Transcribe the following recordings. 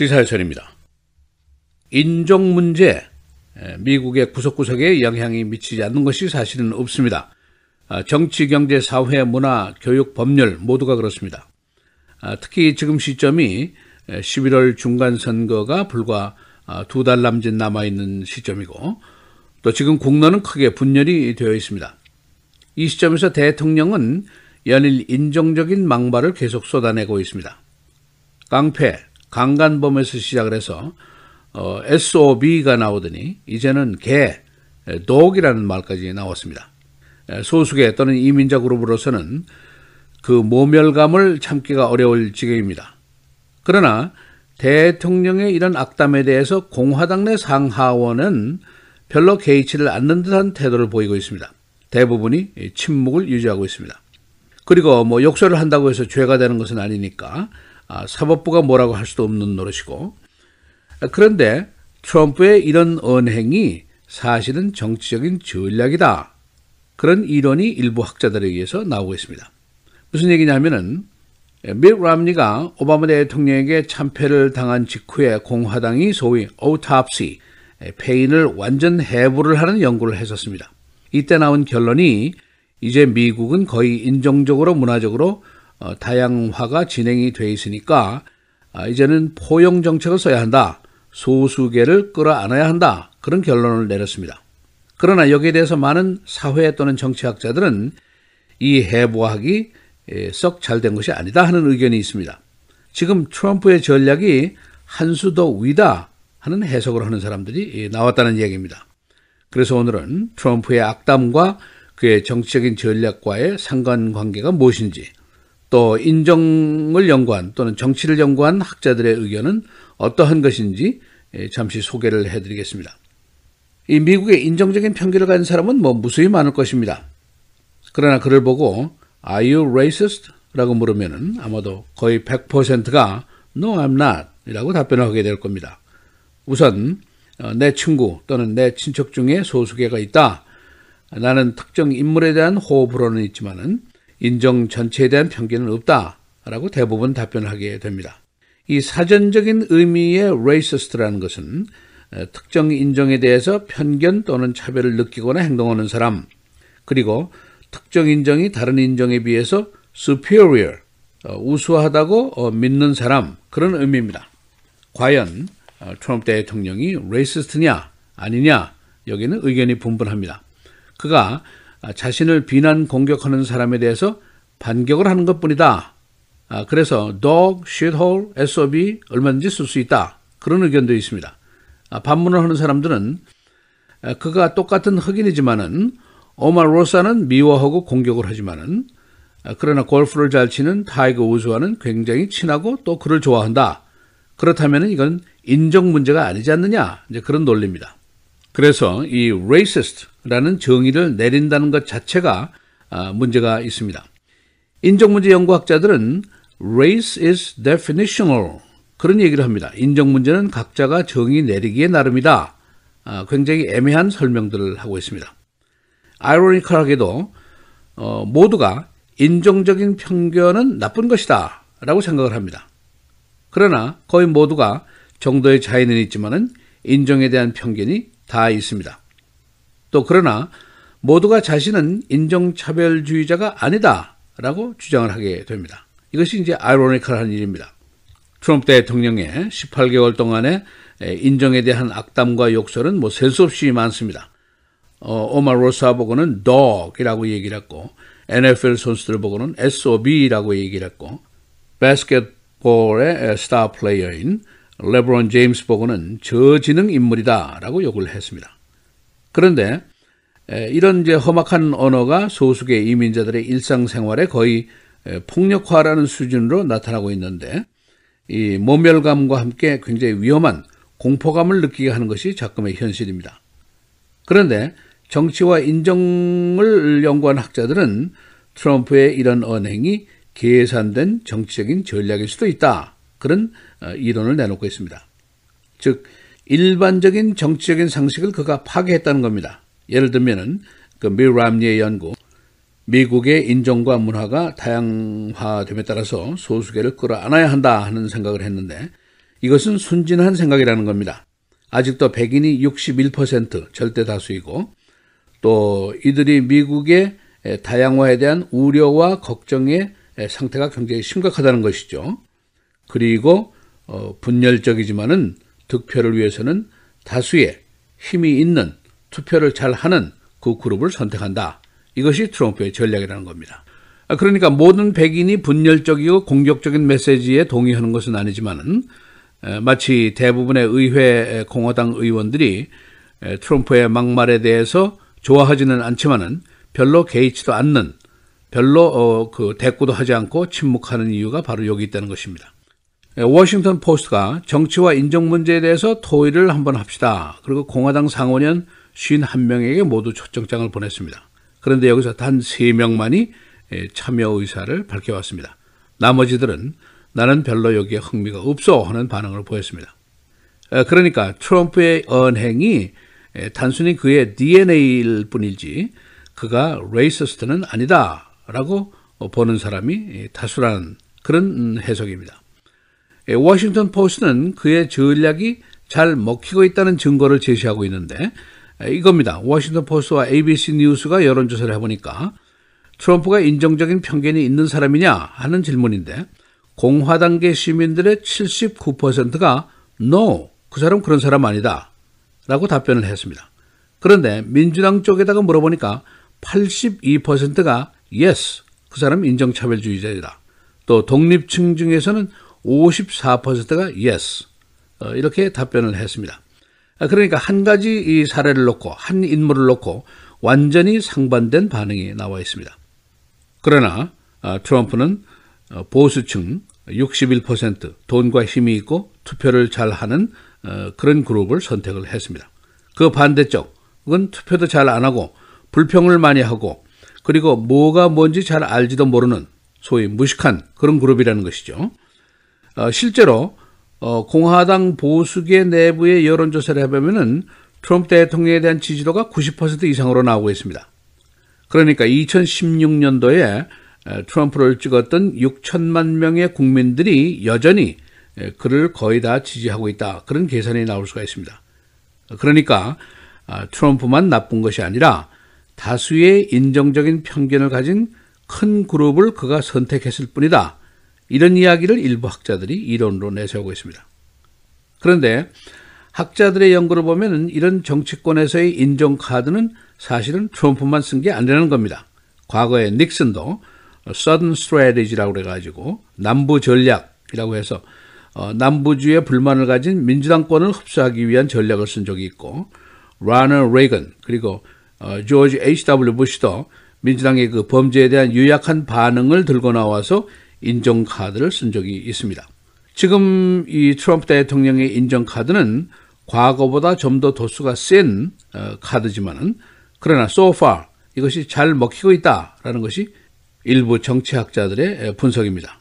시사해설입니다. 인종 문제, 미국의 구석구석에 영향이 미치지 않는 것이 사실은 없습니다. 아, 정치, 경제, 사회, 문화, 교육, 법률 모두가 그렇습니다. 아, 특히 지금 시점이 11월 중간 선거가 불과 아, 두달 남짓 남아 있는 시점이고 또 지금 국론은 크게 분열이 되어 있습니다. 이 시점에서 대통령은 연일 인종적인 망발을 계속 쏟아내고 있습니다. 깡패, 강간범에서 시작을 해서 어, SOB가 나오더니 이제는 개, 독이라는 말까지 나왔습니다. 소수계 또는 이민자 그룹으로서는 그 모멸감을 참기가 어려울 지경입니다. 그러나 대통령의 이런 악담에 대해서 공화당 내 상하원은 별로 개의치를 않는 듯한 태도를 보이고 있습니다. 대부분이 침묵을 유지하고 있습니다. 그리고 뭐 욕설을 한다고 해서 죄가 되는 것은 아니니까 아, 사법부가 뭐라고 할 수도 없는 노릇이고 그런데 트럼프의 이런 언행이 사실은 정치적인 전략이다. 그런 이론이 일부 학자들에 의해서 나오고 있습니다. 무슨 얘기냐면은 밀 람니가 오바마 대통령에게 참패를 당한 직후에 공화당이 소위 autopsy, 폐인을 완전 해부를 하는 연구를 했었습니다. 이때 나온 결론이 이제 미국은 거의 인종적으로 문화적으로 어, 다양화가 진행이 돼 있으니까 아, 이제는 포용 정책을 써야 한다. 소수계를 끌어안아야 한다. 그런 결론을 내렸습니다. 그러나 여기에 대해서 많은 사회 또는 정치학자들은 이 해부학이 썩 잘 된 것이 아니다 하는 의견이 있습니다. 지금 트럼프의 전략이 한 수 더 위다 하는 해석을 하는 사람들이 나왔다는 이야기입니다. 그래서 오늘은 트럼프의 악담과 그의 정치적인 전략과의 상관관계가 무엇인지 또 인정을 연구한 또는 정치를 연구한 학자들의 의견은 어떠한 것인지 잠시 소개를 해드리겠습니다. 이 미국의 인종적인 편견을 가진 사람은 뭐 무수히 많을 것입니다. 그러나 그를 보고 Are you racist? 라고 물으면 아마도 거의 100%가 No, I'm not 이라고 답변을 하게 될 겁니다. 우선 어, 내 친구 또는 내 친척 중에 소수계가 있다. 나는 특정 인물에 대한 호불호는 있지만은 인종 전체에 대한 편견은 없다라고 대부분 답변을 하게 됩니다. 이 사전적인 의미의 racist라는 것은 특정 인종에 대해서 편견 또는 차별을 느끼거나 행동하는 사람, 그리고 특정 인종이 다른 인종에 비해서 superior, 어, 우수하다고 어, 믿는 사람, 그런 의미입니다. 과연 어, 트럼프 대통령이 racist냐, 아니냐, 여기는 의견이 분분합니다. 그가 아, 자신을 비난 공격하는 사람에 대해서 반격을 하는 것 뿐이다. 아, 그래서 dog, shithole, SOB 얼마든지 쓸 수 있다. 그런 의견도 있습니다. 아, 반문을 하는 사람들은 그가 똑같은 흑인이지만은 오마 로사는 미워하고 공격을 하지만은 그러나 골프를 잘 치는 타이거 우즈와는 굉장히 친하고 또 그를 좋아한다. 그렇다면 이건 인정 문제가 아니지 않느냐 이제 그런 논리입니다. 그래서 이 racist 라는 정의를 내린다는 것 자체가 아, 문제가 있습니다. 인종문제 연구학자들은 race is definitional 그런 얘기를 합니다. 인종 문제는 각자가 정의 내리기에 나름이다. 아, 굉장히 애매한 설명들을 하고 있습니다. 아이러니컬하게도 어, 모두가 인종적인 편견은 나쁜 것이다 라고 생각을 합니다. 그러나 거의 모두가 정도의 차이는 있지만은 인종에 대한 편견이 다 있습니다. 또 그러나 모두가 자신은 인종차별주의자가 아니다라고 주장을 하게 됩니다. 이것이 이제 아이러니컬한 일입니다. 트럼프 대통령의 18개월 동안의 인종에 대한 악담과 욕설은 뭐 셀 수 없이 많습니다. 어, 오마 로사 보고는 dog이라고 얘기를 했고 NFL 선수들 보고는 SOB라고 얘기를 했고 바스켓볼의 스타 플레이어인 레브론 제임스 보고는 저지능 인물이다라고 욕을 했습니다. 그런데 이런 이제 험악한 언어가 소수계 이민자들의 일상생활에 거의 폭력화라는 수준으로 나타나고 있는데 이 모멸감과 함께 굉장히 위험한 공포감을 느끼게 하는 것이 작금의 현실입니다. 그런데 정치와 인정을 연구한 학자들은 트럼프의 이런 언행이 계산된 정치적인 전략일 수도 있다. 그런 어, 이론을 내놓고 있습니다. 즉 일반적인 정치적인 상식을 그가 파괴했다는 겁니다. 예를 들면은 그 미람니의 연구 미국의 인종과 문화가 다양화됨에 따라서 소수계를 끌어안아야 한다 하는 생각을 했는데 이것은 순진한 생각이라는 겁니다. 아직도 백인이 61% 절대 다수이고 또 이들이 미국의 다양화에 대한 우려와 걱정의 상태가 굉장히 심각하다는 것이죠. 그리고 어, 분열적이지만은 득표를 위해서는 다수의 힘이 있는 투표를 잘 하는 그 그룹을 선택한다. 이것이 트럼프의 전략이라는 겁니다. 아, 그러니까 모든 백인이 분열적이고 공격적인 메시지에 동의하는 것은 아니지만은 마치 대부분의 의회 공화당 의원들이 트럼프의 막말에 대해서 좋아하지는 않지만은 별로 개의치도 않는 별로 어, 그 대꾸도 하지 않고 침묵하는 이유가 바로 여기 있다는 것입니다. 워싱턴 포스트가 정치와 인정 문제에 대해서 토의를 한번 합시다. 그리고 공화당 상원의원 51명에게 모두 초청장을 보냈습니다. 그런데 여기서 단 3명만이 참여 의사를 밝혀왔습니다. 나머지들은 나는 별로 여기에 흥미가 없어 하는 반응을 보였습니다. 그러니까 트럼프의 언행이 단순히 그의 DNA일 뿐이지 그가 레이서스트는 아니다라고 보는 사람이 다수라는 그런 해석입니다. 워싱턴 포스트는 그의 전략이 잘 먹히고 있다는 증거를 제시하고 있는데 이겁니다. 워싱턴 포스트와 ABC 뉴스가 여론조사를 해보니까 트럼프가 인정적인 편견이 있는 사람이냐 하는 질문인데 공화당계 시민들의 79%가 no, 그 사람 그런 사람 아니다 라고 답변을 했습니다. 그런데 민주당 쪽에다가 물어보니까 82%가 yes, 그 사람 인정차별주의자이다. 또 독립층 중에서는 54%가 yes, 어, 이렇게 답변을 했습니다. 아, 그러니까 한 가지 이 사례를 놓고 한 인물을 놓고 완전히 상반된 반응이 나와 있습니다. 그러나 아, 트럼프는 어, 보수층 61% 돈과 힘이 있고 투표를 잘하는 어, 그런 그룹을 선택을 했습니다. 그 반대쪽은 투표도 잘 안 하고 불평을 많이 하고 그리고 뭐가 뭔지 잘 알지도 모르는 소위 무식한 그런 그룹이라는 것이죠. 어, 실제로 어, 공화당 보수계 내부의 여론조사를 해보면은 트럼프 대통령에 대한 지지도가 90% 이상으로 나오고 있습니다. 그러니까 2016년도에 트럼프를 찍었던 6천만 명의 국민들이 여전히 그를 거의 다 지지하고 있다. 그런 계산이 나올 수가 있습니다. 그러니까 아, 트럼프만 나쁜 것이 아니라 다수의 인정적인 편견을 가진 큰 그룹을 그가 선택했을 뿐이다. 이런 이야기를 일부 학자들이 이론으로 내세우고 있습니다. 그런데 학자들의 연구를 보면 이런 정치권에서의 인정카드는 사실은 트럼프만 쓴 게 아니라는 겁니다. 과거에 닉슨도 Southern Strategy라고 그래가지고 남부 전략이라고 해서 어, 남부주의 불만을 가진 민주당권을 흡수하기 위한 전략을 쓴 적이 있고 라너 레이건 그리고 어, 조지 H.W. 부시도 민주당의 그 범죄에 대한 유약한 반응을 들고 나와서 인정 카드를 쓴 적이 있습니다. 지금 이 트럼프 대통령의 인정 카드는 과거보다 좀 더 도수가 센 어, 카드지만은 그러나 so far 이것이 잘 먹히고 있다라는 것이 일부 정치학자들의 분석입니다.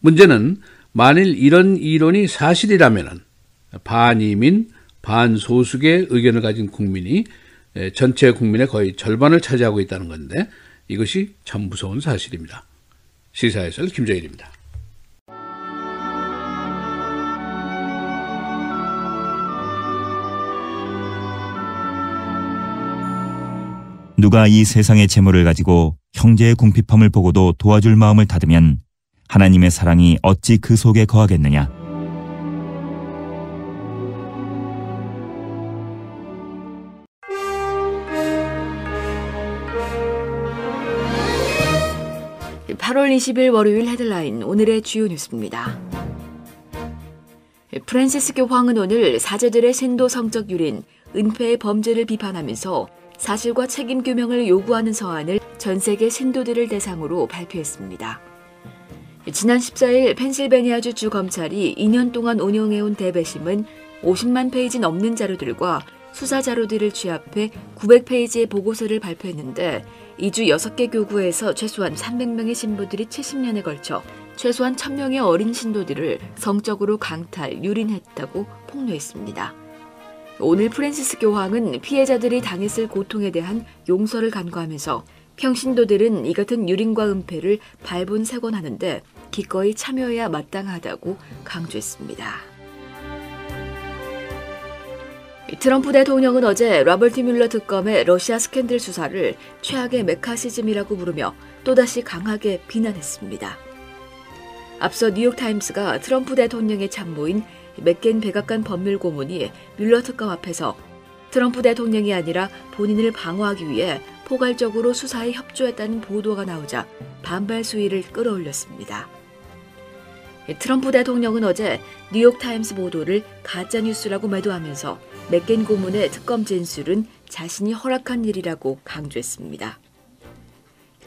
문제는 만일 이런 이론이 사실이라면 반이민, 반소수의 의견을 가진 국민이 전체 국민의 거의 절반을 차지하고 있다는 건데 이것이 참 무서운 사실입니다. 시사해설 김정일입니다. 누가 이 세상의 재물을 가지고 형제의 궁핍함을 보고도 도와줄 마음을 닫으면 하나님의 사랑이 어찌 그 속에 거하겠느냐. (8월 20일) 월요일 헤드라인 오늘의 주요 뉴스입니다. 프란시스 교 황은 오늘 사제들의 생도 성적 유린 은폐의 범죄를 비판하면서 사실과 책임 규명을 요구하는 서한을 전 세계 신도들을 대상으로 발표했습니다. 지난 14일 펜실베니아주 주 검찰이 2년 동안 운영해온 대배심은 50만 페이지 넘는 자료들과 수사 자료들을 취합해 900페이지의 보고서를 발표했는데 이주 6개 교구에서 최소한 300명의 신부들이 70년에 걸쳐 최소한 1000명의 어린 신도들을 성적으로 강탈, 유린했다고 폭로했습니다. 오늘 프랜시스 교황은 피해자들이 당했을 고통에 대한 용서를 간구하면서 평신도들은 이 같은 유린과 은폐를 발본색원하는데 기꺼이 참여해야 마땅하다고 강조했습니다. 트럼프 대통령은 어제 로버트 뮬러 특검의 러시아 스캔들 수사를 최악의 메카시즘이라고 부르며 또다시 강하게 비난했습니다. 앞서 뉴욕타임스가 트럼프 대통령의 참모인 맥겐 백악관 법률 고문이 뮬러 특검 앞에서 트럼프 대통령이 아니라 본인을 방어하기 위해 포괄적으로 수사에 협조했다는 보도가 나오자 반발 수위를 끌어올렸습니다. 트럼프 대통령은 어제 뉴욕타임스 보도를 가짜뉴스라고 매도하면서 맥겐 고문의 특검 진술은 자신이 허락한 일이라고 강조했습니다.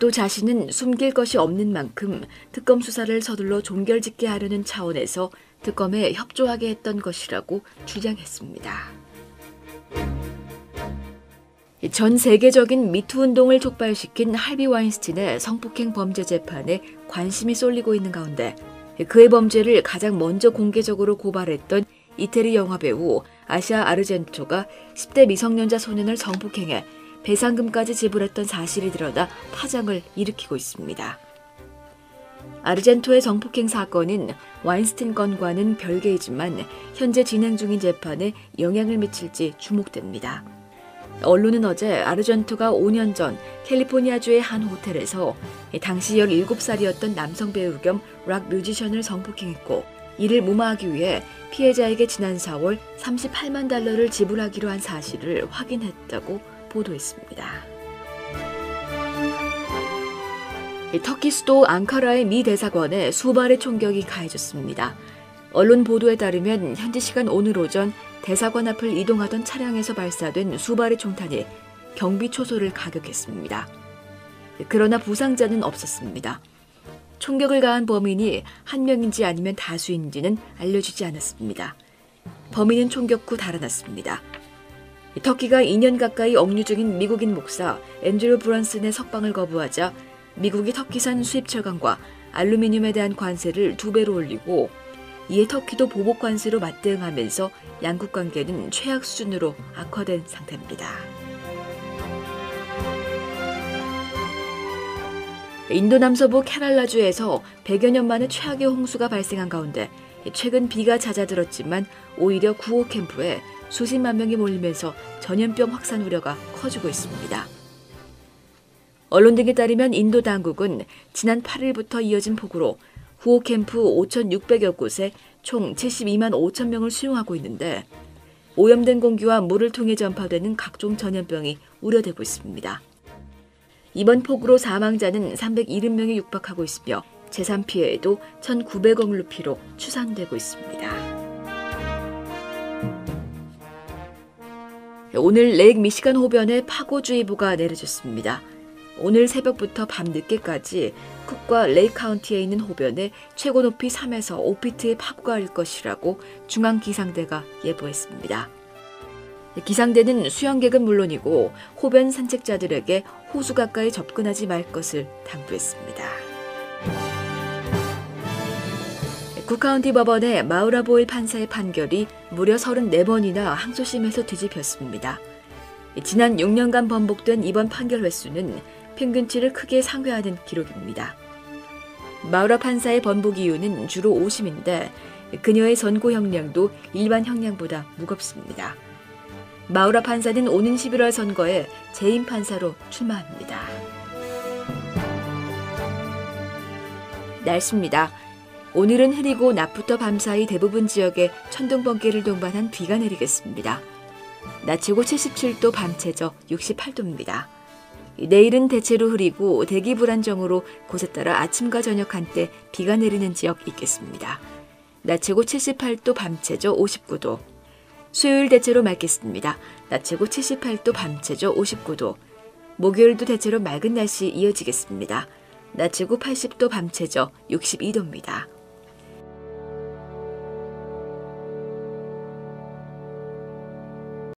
또 자신은 숨길 것이 없는 만큼 특검 수사를 서둘러 종결짓게 하려는 차원에서 특검에 협조하게 했던 것이라고 주장했습니다. 전 세계적인 미투 운동을 촉발시킨 할비 와인스틴의 성폭행 범죄 재판에 관심이 쏠리고 있는 가운데 그의 범죄를 가장 먼저 공개적으로 고발했던 이태리 영화배우 아시아 아르젠토가 10대 미성년자 소년을 성폭행해 배상금까지 지불했던 사실이 드러나 파장을 일으키고 있습니다. 아르젠토의 성폭행 사건은 와인스틴 건과는 별개이지만 현재 진행 중인 재판에 영향을 미칠지 주목됩니다. 언론은 어제 아르젠토가 5년 전 캘리포니아주의 한 호텔에서 당시 17살이었던 남성 배우 겸 락 뮤지션을 성폭행했고 이를 무마하기 위해 피해자에게 지난 4월 38만 달러를 지불하기로 한 사실을 확인했다고 보도했습니다. 터키 수도 앙카라의 미 대사관에 수발의 총격이 가해졌습니다. 언론 보도에 따르면 현지 시간 오늘 오전 대사관 앞을 이동하던 차량에서 발사된 수발의 총탄이 경비 초소를 가격했습니다. 그러나 부상자는 없었습니다. 총격을 가한 범인이 한 명인지 아니면 다수인지는 알려지지 않았습니다. 범인은 총격 후 달아났습니다. 터키가 2년 가까이 억류 중인 미국인 목사 앤드류 브런슨의 석방을 거부하자 미국이 터키산 수입 철강과 알루미늄에 대한 관세를 두 배로 올리고 이에 터키도 보복 관세로 맞대응하면서 양국 관계는 최악 수준으로 악화된 상태입니다. 인도 남서부 케랄라주에서 100여 년 만에 최악의 홍수가 발생한 가운데 최근 비가 잦아들었지만 오히려 구호 캠프에 수십만 명이 몰리면서 전염병 확산 우려가 커지고 있습니다. 언론 등에 따르면 인도 당국은 지난 8일부터 이어진 폭우로 후호 캠프 5,600여 곳에 총 72만 5천 명을 수용하고 있는데 오염된 공기와 물을 통해 전파되는 각종 전염병이 우려되고 있습니다. 이번 폭우로 사망자는 370명에 육박하고 있으며 재산 피해에도 1,900억 루피로 추산되고 있습니다. 오늘 레이크 미시간 호변에 파고주의보가 내려졌습니다. 오늘 새벽부터 밤 늦게까지 쿡과 레이크 카운티에 있는 호변에 최고 높이 3에서 5피트의 파고가 일 것이라고 중앙기상대가 예보했습니다. 기상대는 수영객은 물론이고 호변 산책자들에게 호수 가까이 접근하지 말 것을 당부했습니다. 국카운티 법원의 마우라 보일 판사의 판결이 무려 34번이나 항소심에서 뒤집혔습니다. 지난 6년간 번복된 이번 판결 횟수는 평균치를 크게 상회하는 기록입니다. 마우라 판사의 번복 이유는 주로 오심인데 그녀의 선고 형량도 일반 형량보다 무겁습니다. 마우라 판사는 오는 11월 선거에 재임 판사로 출마합니다. 날씨입니다. 오늘은 흐리고 낮부터 밤사이 대부분 지역에 천둥 번개를 동반한 비가 내리겠습니다. 낮 최고 77도 밤 최저 68도입니다. 내일은 대체로 흐리고 대기 불안정으로 곳에 따라 아침과 저녁 한때 비가 내리는 지역 있겠습니다. 낮 최고 78도 밤 최저 59도. 수요일 대체로 맑겠습니다. 낮 최고 78도 밤 최저 59도. 목요일도 대체로 맑은 날씨 이어지겠습니다. 낮 지구 80도 밤 최저 62도입니다.